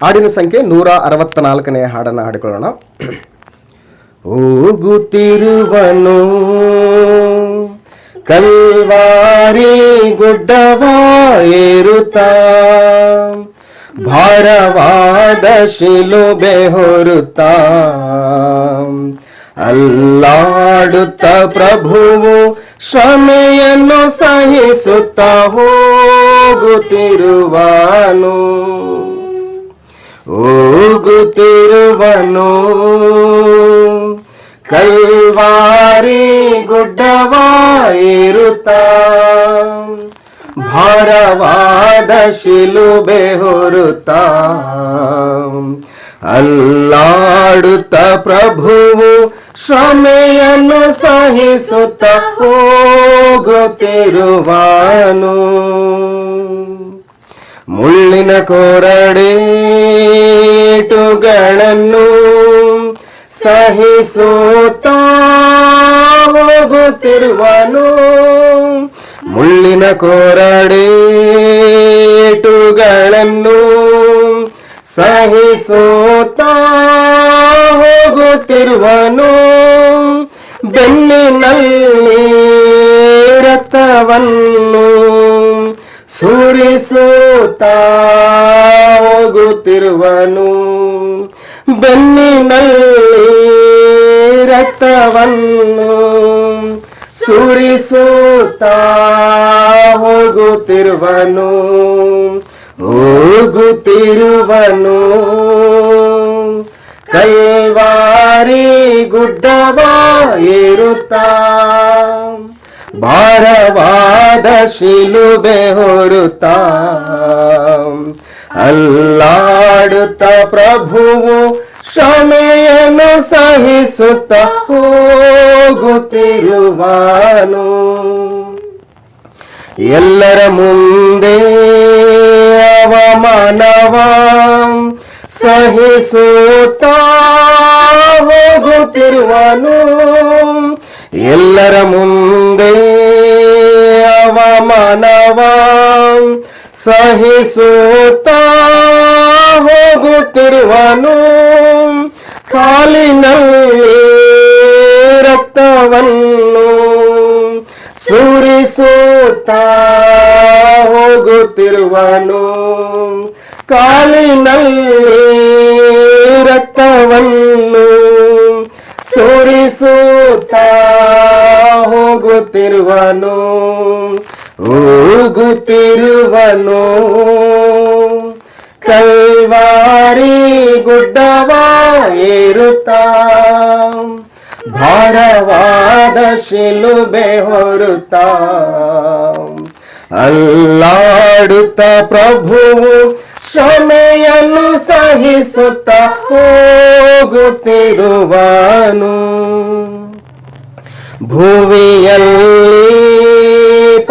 ಹಾಡಿನ ಸಂಖ್ಯೆ ನೂರ ಅರವತ್ತ ನಾಲ್ಕನೇ ಹಾಡನ್ನು ಹಾಡಿಕೊಳ್ಳೋಣ ಹೋಗುತ್ತಿರುವನು ಕಲ್ವಾರಿ ಗುಡ್ಡವ ಏರುತ್ತಾ ಭಾರವಾದ ಶಿಲುಬೆ ಹೊರುತ್ತಾ ಅಲ್ಲಾಡುತ್ತ ಪ್ರಭುವು ಶ್ರಮೆಯನ್ನು ಸಹಿಸುತ್ತ ಹೋಗುತ್ತಿರುವನು ಹೋಗುತ್ತಿರುವನು. ಗುಡ್ಡವ ಏರುತ್ತಾ ಭಾರವಾದ ಶಿಲುಬೆ ಹೊರುತ್ತ. ಅಲ್ಲಾಡುತ್ತ ಪ್ರಭುವು ಶ್ರಮೆಯನ್ನು ಸಹಿಸುತ್ತ ಹೋಗುತ್ತಿರುವನು. ಮುಳ್ಳಿನ ಕೊರಡೇಟುಗಳನ್ನು ಸಹಿಸುತ್ತಾ ಹೋಗುತ್ತಿರುವನು. ಮುಳ್ಳಿನ ಕೋರಡೇಟುಗಳನ್ನು ಸಹಿಸುತ್ತಾ ಹೋಗುತ್ತಿರುವನು. ಬೆನ್ನಿನಲ್ಲಿ ರಕ್ತವನ್ನು ಸುರಿಸುತ್ತಾ ಹೋಗುತ್ತಿರುವನು. ಬೆನ್ನಿನಲ್ಲಿ ರಕ್ತವನ್ನು ಸುರಿಸುತ್ತಾ ಹೋಗುತ್ತಿರುವನು ಹೋಗುತ್ತಿರುವನು. ಕೈವಾರಿ ಗುಡ್ಡವ ಏರುತ್ತಾ ಭಾರವಾದ ಶಿಲುಬೆ ಹೊರುತ್ತಾ. ಅಲ್ಲಾಡುತ್ತ ಪ್ರಭುವು ಶ್ರಮೆಯನ್ನು ಸಹಿಸುತ್ತ ಹೋಗುತ್ತಿರುವನು. ಎಲ್ಲರ ಮುಂದೆ ಅವಮಾನವ ಸಹಿಸುತ್ತ ಹೋಗುತ್ತಿರುವನು. ಎಲ್ಲರ ಮುಂದೆ ಅವಮಾನವ ಸಹಿಸುತ್ತಾ ಹೋಗುತ್ತಿರುವನು. ಕಾಲಿನಲ್ಲಿ ರಕ್ತವನ್ನು ಸುರಿಸುತ್ತಾ ಹೋಗುತ್ತಿರುವನು. ಕಾಲಿನಲ್ಲಿ ರಕ್ತವನ್ನು ಸುರಿಸುತ್ತಾ ಹೋಗುತ್ತಿರುವನು. ಹೋಗುತ್ತಿರುವನು. ಕೈವಾರಿ ಗುಡ್ಡವ ಏರುತ್ತಾ. ಭಾರವಾದ ಶಿಲುಬೆ ಹೊರುತ್ತಾ. ಅಲ್ಲಾಡುತ್ತ ಪ್ರಭುವು ಶ್ರಮೆಯನ್ನು ಸಹಿಸುತ್ತ ಹೋಗುತ್ತಿರುವನು. ಭುವಿಯಲ್ಲಿ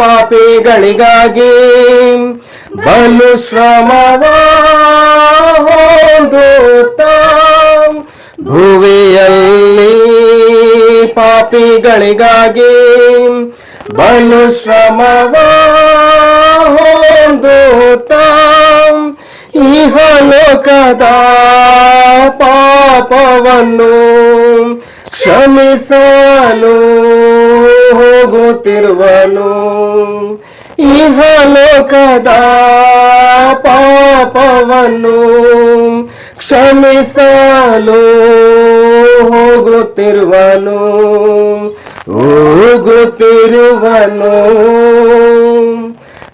ಪಾಪಿಗಳಿಗಾಗಿ ಬಲು ಶ್ರಮವ ಹೊಂದುತ್ತಾ. ಭುವಿಯಲ್ಲಿ ಪಾಪಿಗಳಿಗಾಗಿ ಬಲು ಶ್ರಮವ ಇಹ ಲೋಕದ ಪಾಪವನ್ನು ಕ್ಷಮಿಸಲು ಹೋಗುತ್ತಿರುವನು. ಇಹಲೋಕದ ಪಾಪವನ್ನು ಕ್ಷಮಿಸಲು ಹೋಗುತ್ತಿರುವನು. ಹೋಗುತ್ತಿರುವನು.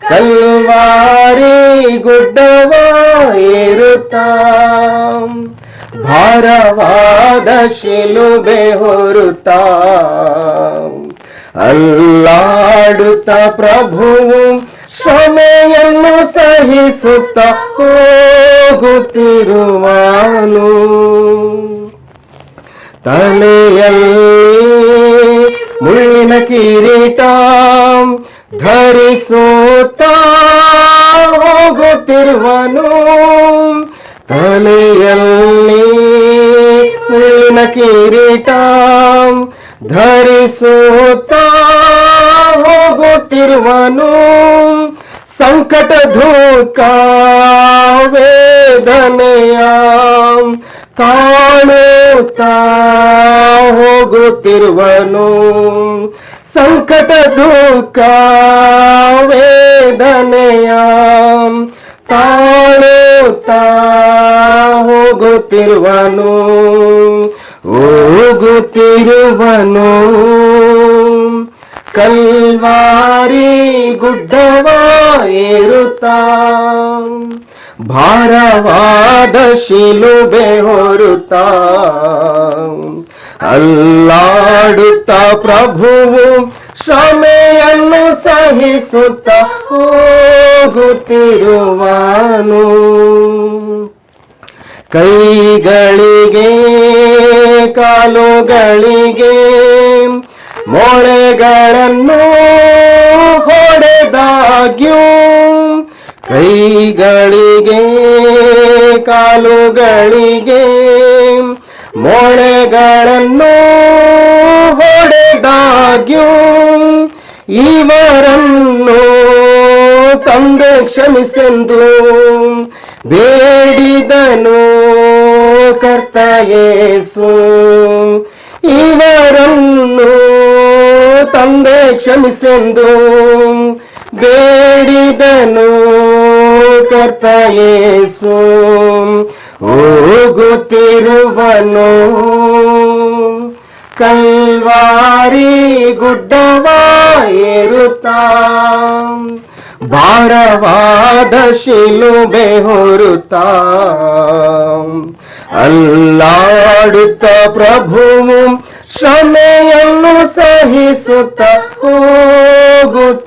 ಕಲ್ವಾರಿ ಗುಡ್ಡವ ಏರುತ್ತಾ ಭಾರವಾದ ಶಿಲುಬೆ ಹೊರುತ್ತ. ಅಲ್ಲಾಡುತ್ತ ಪ್ರಭುವು ಶ್ರಮೆಯನ್ನು ಸಹಿಸುತ್ತ ಹೋಗುತ್ತಿರುವನು. ತಲೆಯಲ್ಲಿ ಮುಳ್ಳಿನ ಕಿರೀಟ ಧರಿಸುತ್ತ ಹೋಗುತ್ತಿರುವನು. ತಲೆಯಲ್ಲಿ ಮುಳ್ಳಿನ ಕಿರೀಟ ಧರಿಸುತ್ತಾ ಹೋಗುತ್ತಿರುವನು ಸಂಕಟ ದುಃಖ ವೇದನೆಯ ತಾಳುತ್ತಾ ಹೋಗುತ್ತಿರುವನು ಸಂಕಟ ದುಃಖ ವೇದನೆಯ ತಾಳುತ್ತಾ ಹೋಗುತ್ತಿರುವನು ಹೋಗುತ್ತಿರುವನು ಕಲ್ವಾರಿ ಗುಡ್ಡವ ಏರುತ್ತಾ. ಭಾರವಾದ ಶಿಲುಬೆ ಹೊರುತ್ತಾ. ಅಲ್ಲಾಡುತ್ತ ಪ್ರಭುವು ಶ್ರಮೆಯನ್ನು ಸಹಿಸುತ್ತ ಹೋಗುತ್ತಿರುವನು. ಕೈಗಳಿಗೆ ಕಾಲುಗಳಿಗೆ ಮೊಳೆಗಳನ್ನು ಹೊಡೆದಾಗ್ಯೂ ಕೈಗಳಿಗೆ ಕಾಲುಗಳಿಗೆ ಮೊಳೆಗಳನ್ನು ಹೊಡೆದಾಗ್ಯೂ ಇವರನ್ನು ತಂದೆ ಕ್ಷಮಿಸೆಂದು ಬೇಡಿದನು. ಯೇಸು ಇವರನ್ನು ತಂದೆ ಕ್ಷಮಿಸೆಂದು ಬೇಡಿದನು ಕರ್ತಯೇಸು ಹೋಗುತ್ತಿರುವನು ಕಲ್ವಾರಿ ಗುಡ್ಡವ ಏರುತ್ತಾ. ಭಾರವಾದ ಶಿಲುಬೆ ಹೊರುತ್ತಾ. ಅಲ್ಲಾಡುತ್ತ ಪ್ರಭುವು ಶ್ರಮೆಯನ್ನು ಸಹಿಸುತ್ತ ಹೋಗುತ್ತಿರುವನು.